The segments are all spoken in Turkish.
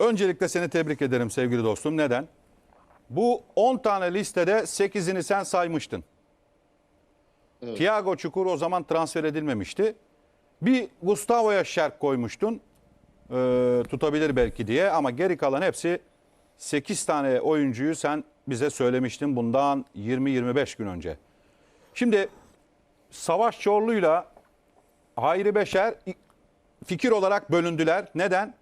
Öncelikle seni tebrik ederim sevgili dostum. Neden? Bu 10 tane listede 8'ini sen saymıştın. Thiago Çukur o zaman transfer edilmemişti. Bir Gustavo'ya şerk koymuştun. Ee, tutabilir belki diye ama geri kalan hepsi 8 tane oyuncuyu sen bize söylemiştin bundan 20-25 gün önce. Şimdi Savaş Çorlu'yla Hayri Beşer fikir olarak bölündüler. Neden?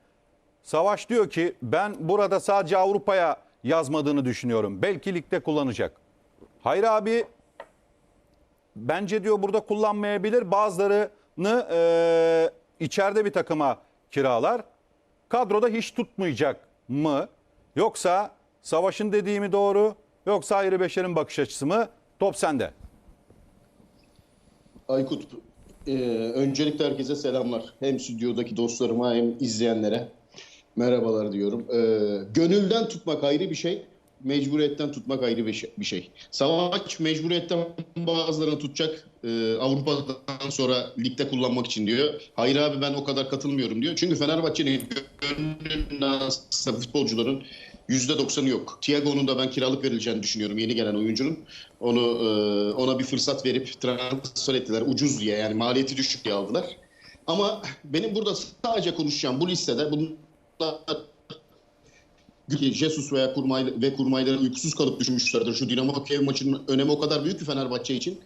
Savaş diyor ki ben burada sadece Avrupa'ya yazmadığını düşünüyorum. Belki ligde kullanacak. Hayri abi bence diyor burada kullanmayabilir. Bazılarını eee, içeride bir takıma kiralar. Kadroda hiç tutmayacak mı? Yoksa Savaş'ın dediği mi doğru? Yoksa Hayri Beşer'in bakış açısı mı? Top sende. Aykut, e, öncelikle herkese selamlar. Hem stüdyodaki dostlarıma hem izleyenlere merhabalar diyorum. E, gönülden tutmak ayrı bir şey, mecburiyetten tutmak ayrı bir şey. bir şey. Savaş mecburiyetten bazılarını tutacak, e, Avrupa'dan sonra ligde kullanmak için diyor. Hayır abi ben o kadar katılmıyorum diyor. Çünkü Fenerbahçe'nin gönlünden futbolcuların %90'ı yok. Thiago'nun da ben kiralık verileceğini düşünüyorum yeni gelen oyuncunun. Onu e, ona bir fırsat verip transfer ettiler ucuz diye yani maliyeti düşük diye aldılar. Ama benim burada sadece konuşacağım bu listede bunlar Jesus veya Kurmay ve Kurmayları uykusuz kalıp düşünmüşlerdir. Şu Dinamo Kiev maçının önemi o kadar büyük ki Fenerbahçe için.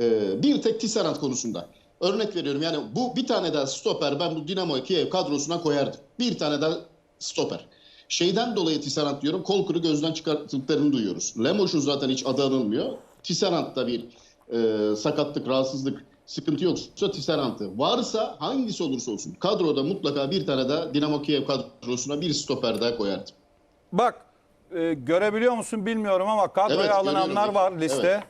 Ee, bir tek Tisserand konusunda. Örnek veriyorum yani bu bir tane daha stoper ben bu Dinamo Kiev kadrosuna koyardım. Bir tane daha stoper. Şeyden dolayı Tisserand diyorum Kolkur'u gözden çıkarttıklarını duyuyoruz. Lemoş'un zaten hiç adı anılmıyor. Tisserand'da bir e, sakatlık, rahatsızlık, sıkıntı yoksa Tisserand'ı. Varsa hangisi olursa olsun kadroda mutlaka bir tane daha Dinamo Kiev kadrosuna bir stoper daha koyardım. Bak e, görebiliyor musun bilmiyorum ama kadroya Evet, alınanlar var liste. Evet.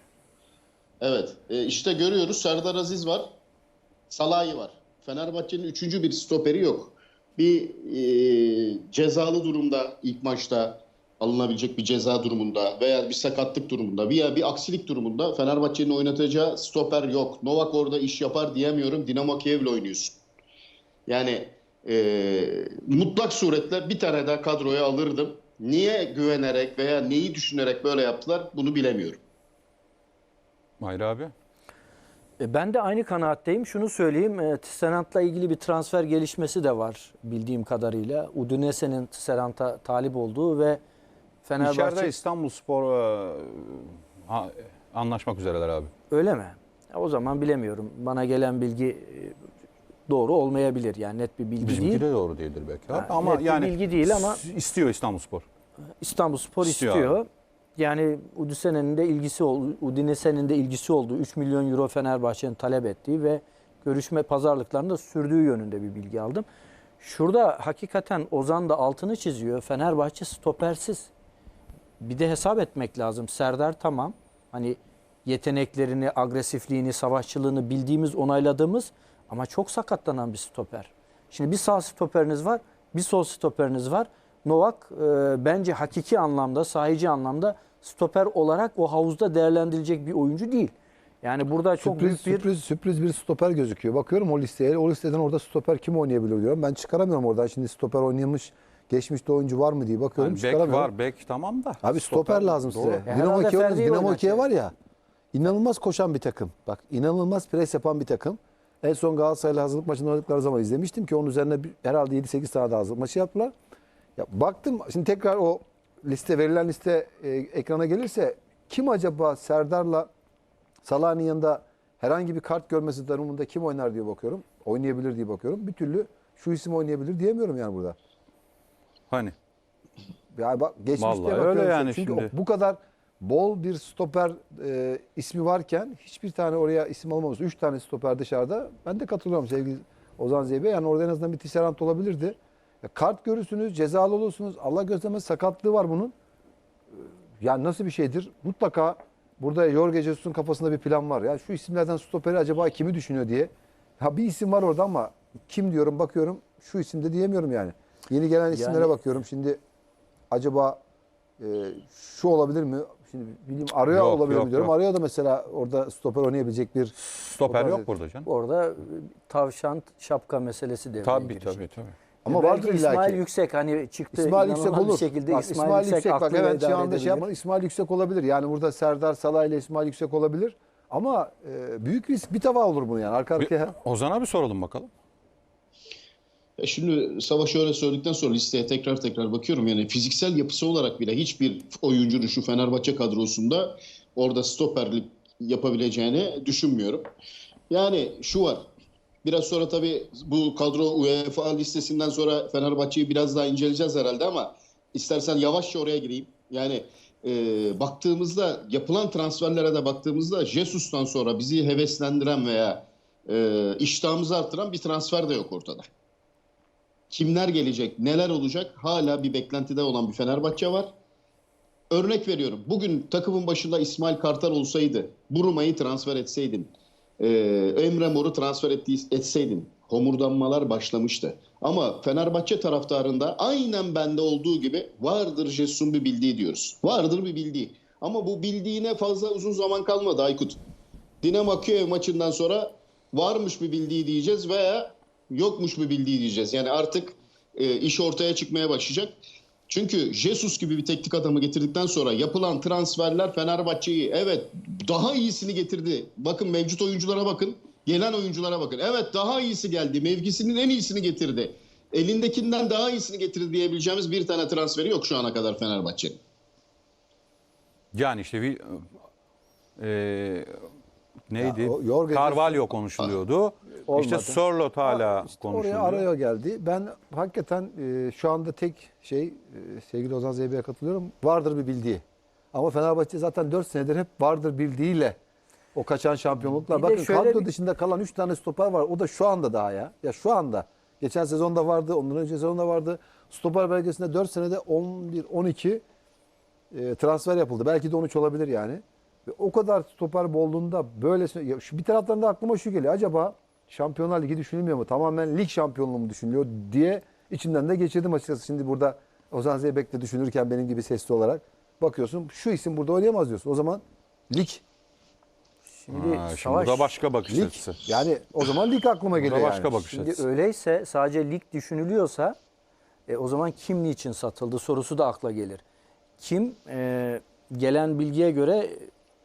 Evet. E, işte görüyoruz. Serdar Aziz var. Salahi var. Fenerbahçe'nin üçüncü bir stoperi yok. Bir e, cezalı durumda ilk maçta alınabilecek bir ceza durumunda veya bir sakatlık durumunda veya bir aksilik durumunda Fenerbahçe'nin oynatacağı stoper yok. Novak orada iş yapar diyemiyorum. Dinamo Kiev'le oynuyorsun. Yani e, mutlak suretle bir tane daha kadroya alırdım. Niye güvenerek veya neyi düşünerek böyle yaptılar bunu bilemiyorum. Hayri abi. E, Ben de aynı kanaatteyim. Şunu söyleyeyim. e, Tisserand'la ilgili bir transfer gelişmesi de var bildiğim kadarıyla. Udinese'nin Tisserand'a talip olduğu ve Fenerbahçe İçeride İstanbul Spor e, ha- anlaşmak üzereler abi. öyle mi? O zaman bilemiyorum. Bana gelen bilgi e, doğru olmayabilir. Yani net bir bilgi Bizimki değil. de doğru değildir belki. Ha, ama net bir yani bilgi değil ama- istiyor İstanbul Spor. İstanbul Spor İstiyor istiyor. abi. Yani Udinese'nin de ilgisi Udinese'nin de ilgisi olduğu 3 milyon euro Fenerbahçe'nin talep ettiği ve görüşme pazarlıklarında sürdüğü yönünde bir bilgi aldım. Şurada hakikaten Ozan da altını çiziyor. Fenerbahçe stopersiz. Bir de hesap etmek lazım. Serdar tamam. Hani yeteneklerini, agresifliğini, savaşçılığını bildiğimiz, onayladığımız ama çok sakatlanan bir stoper. Şimdi bir sağ stoperiniz var, bir sol stoperiniz var. Novak e, bence hakiki anlamda, sahici anlamda stoper olarak o havuzda değerlendirilecek bir oyuncu değil. Yani burada çok Sürpriz, büyük bir sürpriz, sürpriz bir stoper gözüküyor. Bakıyorum o listeye. O listeden orada stoper kim oynayabilir diyorum. Ben çıkaramıyorum oradan. Şimdi stoper oynamış, geçmişte oyuncu var mı diye bakıyorum. Yani bek var, bek tamam da. Abi stoper, lazım doğru. size. E, Dinamo Kiev, Dinamo. Kiev var ya. inanılmaz koşan bir takım. Bak inanılmaz pres yapan bir takım. En son Galatasaray'la hazırlık maçını oynadıkları zaman izlemiştim ki onun üzerine bir- herhalde 7-8 tane daha hazırlık maçı yaptılar. Ya baktım şimdi tekrar o liste verilen liste e, ekrana gelirse kim acaba Serdar'la Salah'ın yanında herhangi bir kart görmesi durumunda kim oynar diye bakıyorum. Oynayabilir diye bakıyorum. Bir türlü şu isim oynayabilir diyemiyorum yani burada. Hani Yani bak geçmişte Vallahi bakıyorum. öyle yani Çünkü şimdi. bu kadar bol bir stoper e, ismi varken hiçbir tane oraya isim almaması. Üç tane stoper dışarıda. Ben de katılıyorum sevgili Ozan Zeybe. Yani orada en azından bir Tisserand olabilirdi. Ya kart görürsünüz, cezalı olursunuz. Allah göstermez sakatlığı var bunun. Ee, Yani nasıl bir şeydir? Mutlaka burada Jorge Jesus'un kafasında bir plan var. Ya şu isimlerden stoperi acaba kimi düşünüyor diye. Ha bir isim var orada ama kim diyorum bakıyorum şu isimde diyemiyorum yani. Yeni gelen isimlere Yani- bakıyorum. Şimdi acaba e, şu olabilir mi? Şimdi bileyim araya Yok, olabilir yok, mi diyorum. yok. Araya da mesela orada stoper oynayabilecek bir stoper yok burada canım. orada e, tavşan şapka meselesi devreye Tabii girecek. tabii tabii. Ama Belki vardır illa İsmail ki. Yüksek hani çıktı İsmail Yüksek olur. bir şekilde bak, İsmail, Yüksek, bak aklıyla evet şu idare anda şey edebilir. yapmadım. İsmail Yüksek olabilir. Yani burada Serdar Salah ile İsmail Yüksek olabilir. Ama e, büyük risk bir tava olur bunu yani arka Bir- arkaya. Ozan'a bir soralım bakalım. Ya şimdi Savaş öyle söyledikten sonra listeye tekrar tekrar bakıyorum. Yani fiziksel yapısı olarak bile hiçbir oyuncunun şu Fenerbahçe kadrosunda orada stoperlik yapabileceğini düşünmüyorum. Yani şu var. Biraz sonra tabii bu kadro UEFA listesinden sonra Fenerbahçe'yi biraz daha inceleyeceğiz herhalde ama istersen yavaşça oraya gireyim. Yani e, baktığımızda yapılan transferlere de baktığımızda Jesus'tan sonra bizi heveslendiren veya e, iştahımızı arttıran bir transfer de yok ortada kimler gelecek, neler olacak hala bir beklentide olan bir Fenerbahçe var. Örnek veriyorum. Bugün takımın başında İsmail Kartal olsaydı, Buruma'yı transfer etseydin, e, Emre Mor'u transfer etseydin, homurdanmalar başlamıştı. Ama Fenerbahçe taraftarında aynen bende olduğu gibi vardır Jesus'un bir bildiği diyoruz. Vardır bir bildiği. Ama bu bildiğine fazla uzun zaman kalmadı Aykut. Dinamo Kiev maçından sonra varmış bir bildiği diyeceğiz veya yokmuş bir bildiği diyeceğiz. Yani artık e, iş ortaya çıkmaya başlayacak. Çünkü Jesus gibi bir teknik adamı getirdikten sonra yapılan transferler Fenerbahçe'yi evet daha iyisini getirdi. Bakın mevcut oyunculara bakın. Gelen oyunculara bakın. Evet daha iyisi geldi. Mevkisinin en iyisini getirdi. Elindekinden daha iyisini getirdi diyebileceğimiz bir tane transferi yok şu ana kadar Fenerbahçe'nin. Yani işte bir e, neydi? Ya Carvalho konuşuluyordu. Olmadı. İşte Sorlot hala İşte konuşuluyor. oraya araya geldi. Ben hakikaten e, şu anda tek şey e, sevgili Ozan Zeybe'ye katılıyorum. Vardır bir bildiği. Ama Fenerbahçe zaten 4 senedir hep vardır bildiğiyle o kaçan şampiyonluklar. Bir Bakın kadro bir- dışında kalan 3 tane stoper var. O da şu anda daha ya. Ya şu anda. Geçen sezonda vardı, ondan önce sezonda vardı. Stoper belgesinde 4 senede 11 12 e, transfer yapıldı. Belki de 13 olabilir yani. Ve o kadar stoper bolluğunda böylesine ya şu bir taraftan da aklıma şu geliyor. Acaba Şampiyonlar Ligi düşünülmüyor mu? Tamamen lig şampiyonluğu mu düşünülüyor diye içimden de geçirdim açıkçası. Şimdi burada Ozan Zeybek de düşünürken benim gibi sesli olarak bakıyorsun şu isim burada oynayamaz diyorsun. O zaman lig Şimdi Ha, şimdi savaş bu da başka bakış lig açısı. yani o zaman lig aklıma geliyor başka yani. bakış Şimdi açısı. öyleyse sadece lig düşünülüyorsa e, o zaman kim niçin satıldı sorusu da akla gelir. Kim e, gelen bilgiye göre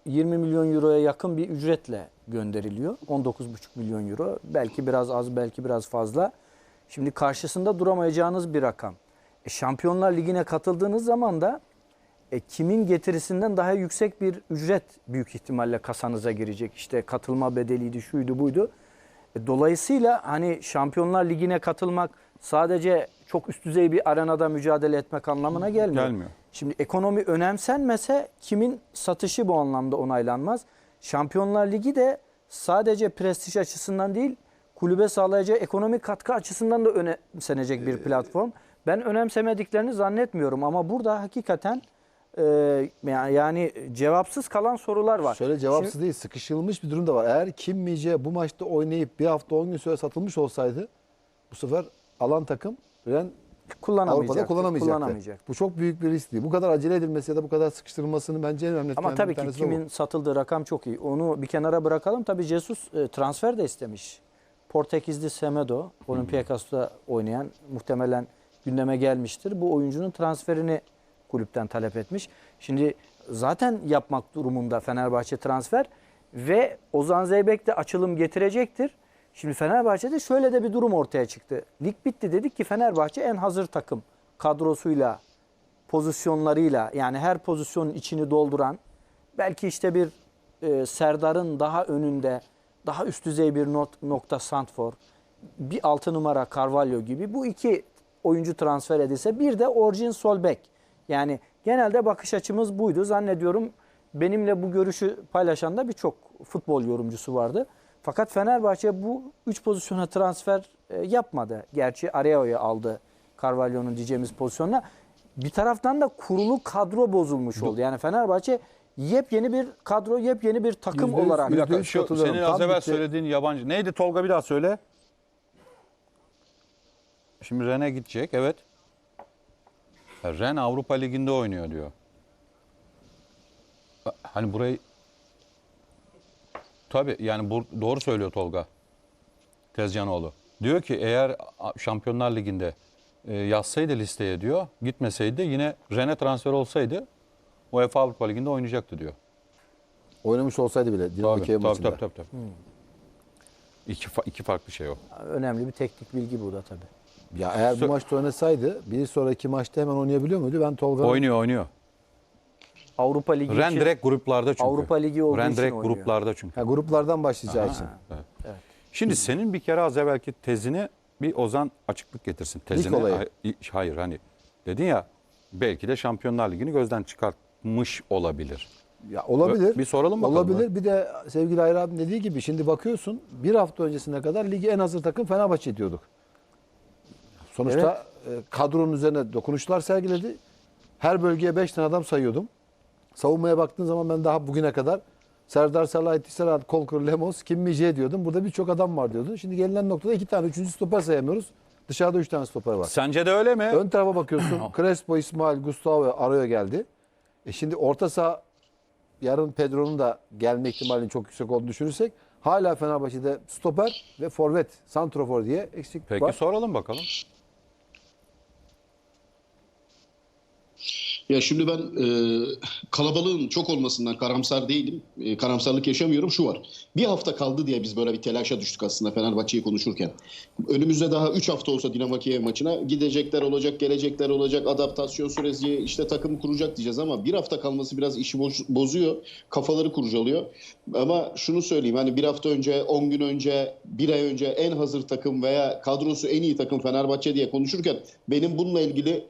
20 milyon euroya yakın bir ücretle gönderiliyor. 19,5 milyon euro. Belki biraz az belki biraz fazla. Şimdi karşısında duramayacağınız bir rakam. E, Şampiyonlar Ligi'ne katıldığınız zaman da e, kimin getirisinden daha yüksek bir ücret büyük ihtimalle kasanıza girecek. İşte katılma bedeliydi, şuydu, buydu. E, Dolayısıyla hani Şampiyonlar Ligi'ne katılmak sadece çok üst düzey bir arenada mücadele etmek anlamına gelmiyor. Gelmiyor. Şimdi ekonomi önemsenmese kimin satışı bu anlamda onaylanmaz. Şampiyonlar Ligi de sadece prestij açısından değil, kulübe sağlayacağı ekonomik katkı açısından da önemsenecek bir platform. Ben önemsemediklerini zannetmiyorum ama burada hakikaten e, yani- cevapsız kalan sorular var. Şöyle cevapsız değil sıkışılmış bir durum da var. Eğer Kim Mice bu maçta oynayıp bir hafta 10 gün süre satılmış olsaydı bu sefer alan takım Ren kullanamayacaktı. Avrupa'da kullanamayacaktı. kullanamayacaktı. Bu çok büyük bir risk değil. Bu kadar acele edilmesi ya da bu kadar sıkıştırılmasını bence en önemli Ama tabii ki de bu. kimin satıldığı rakam çok iyi. Onu bir kenara bırakalım. Tabii Jesus e, transfer de istemiş. Portekizli Semedo, Olympiakos'ta oynayan muhtemelen gündeme gelmiştir. Bu oyuncunun transferini kulüpten talep etmiş. Şimdi zaten yapmak durumunda Fenerbahçe transfer ve Ozan Zeybek de açılım getirecektir. Şimdi Fenerbahçe'de şöyle de bir durum ortaya çıktı. Lig bitti dedik ki Fenerbahçe en hazır takım kadrosuyla pozisyonlarıyla yani her pozisyonun içini dolduran belki işte bir e, Serdar'ın daha önünde daha üst düzey bir not, nokta Santfor bir altı numara Carvalho gibi bu iki oyuncu transfer edilse bir de Orjin Solbek yani genelde bakış açımız buydu zannediyorum benimle bu görüşü paylaşan da birçok futbol yorumcusu vardı. Fakat Fenerbahçe bu üç pozisyona transfer e, yapmadı. Gerçi Areo'yu aldı Carvalho'nun diyeceğimiz pozisyonla. Bir taraftan da kurulu kadro bozulmuş oldu. Yani Fenerbahçe yepyeni bir kadro, yepyeni bir takım Yüzde yüz- olarak Bir dakika şu senin az evvel bitti. söylediğin yabancı. Neydi Tolga bir daha söyle. Şimdi Ren'e gidecek evet. Ren Avrupa Ligi'nde oynuyor diyor. Hani burayı Tabii yani bu, doğru söylüyor Tolga. Tezcanoğlu. Diyor ki eğer Şampiyonlar Ligi'nde e, yazsaydı listeye diyor. Gitmeseydi yine Rene transfer olsaydı UEFA Avrupa Ligi'nde oynayacaktı diyor. Oynamış olsaydı bile Dinamo Kiev tabii, maçında. tabii, tabii, tabii. İki, fa- iki farklı şey o. Önemli bir teknik bilgi bu da tabii. Ya eğer bu maçta oynasaydı bir sonraki maçta hemen oynayabiliyor muydu? Ben Tolga'nın Oynuyor oynuyor. Avrupa Ligi Ren için direkt gruplarda çünkü. Avrupa Ligi olduğu Ren için direkt oynuyor. gruplarda çünkü. ha, gruplardan başlayacağı için. Şimdi senin bir kere az evvelki tezini bir Ozan açıklık getirsin. Tezini. olayı. Hay- Hayır hani dedin ya belki de Şampiyonlar Ligi'ni gözden çıkartmış olabilir. Ya olabilir. Bir soralım bakalım. Olabilir. Bir de sevgili Hayri abim dediği gibi şimdi bakıyorsun bir hafta öncesine kadar ligi en hazır takım Fenerbahçe diyorduk. Sonuçta e, kadronun üzerine dokunuşlar sergiledi. Her bölgeye 5 tane adam sayıyordum. Savunmaya baktığın zaman ben daha bugüne kadar Serdar Salah, Tisserand, Kolkur, Lemos, Kim Mice diyordum. Burada birçok adam var diyordun. Şimdi gelinen noktada iki tane, üçüncü stoper sayamıyoruz. Dışarıda üç tane stoper var. Sence de öyle mi? Ön tarafa bakıyorsun. Crespo, İsmail, Gustavo araya geldi. E şimdi orta saha yarın Pedro'nun da gelme ihtimalinin çok yüksek olduğunu düşünürsek hala Fenerbahçe'de stoper ve forvet, santrofor diye eksik Peki var. soralım bakalım. Ya şimdi ben e, kalabalığın çok olmasından karamsar değilim. E, karamsarlık yaşamıyorum. Şu var. Bir hafta kaldı diye biz böyle bir telaşa düştük aslında Fenerbahçe'yi konuşurken. Önümüzde daha 3 hafta olsa Dinamo Kiev maçına gidecekler olacak, gelecekler olacak, adaptasyon süreci, işte takım kuracak diyeceğiz ama bir hafta kalması biraz işi boz- bozuyor. Kafaları kurcalıyor. Ama şunu söyleyeyim hani bir hafta önce, 10 gün önce, bir ay önce en hazır takım veya kadrosu en iyi takım Fenerbahçe diye konuşurken benim bununla ilgili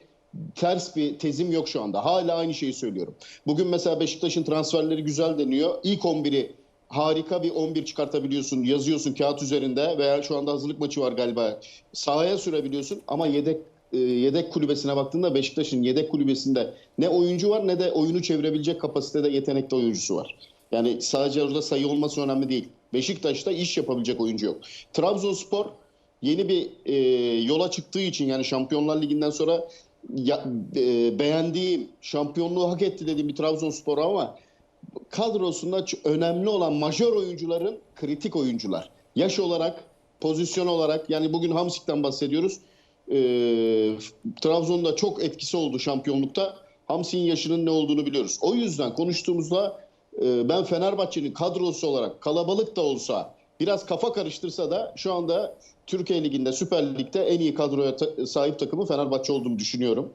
ters bir tezim yok şu anda. Hala aynı şeyi söylüyorum. Bugün mesela Beşiktaş'ın transferleri güzel deniyor. İlk 11'i harika bir 11 çıkartabiliyorsun. Yazıyorsun kağıt üzerinde veya şu anda hazırlık maçı var galiba. Sahaya sürebiliyorsun ama yedek e, yedek kulübesine baktığında Beşiktaş'ın yedek kulübesinde ne oyuncu var ne de oyunu çevirebilecek kapasitede yetenekli oyuncusu var. Yani sadece orada sayı olması önemli değil. Beşiktaş'ta iş yapabilecek oyuncu yok. Trabzonspor yeni bir e, yola çıktığı için yani Şampiyonlar Ligi'nden sonra ya, e, beğendiğim, şampiyonluğu hak etti dediğim bir Trabzonspor ama kadrosunda önemli olan majör oyuncuların kritik oyuncular. Yaş olarak, pozisyon olarak yani bugün Hamsik'ten bahsediyoruz. E, Trabzon'da çok etkisi oldu şampiyonlukta. Hamsik'in yaşının ne olduğunu biliyoruz. O yüzden konuştuğumuzda e, ben Fenerbahçe'nin kadrosu olarak kalabalık da olsa biraz kafa karıştırsa da şu anda Türkiye Ligi'nde, Süper Lig'de en iyi kadroya ta- sahip takımı Fenerbahçe olduğunu düşünüyorum.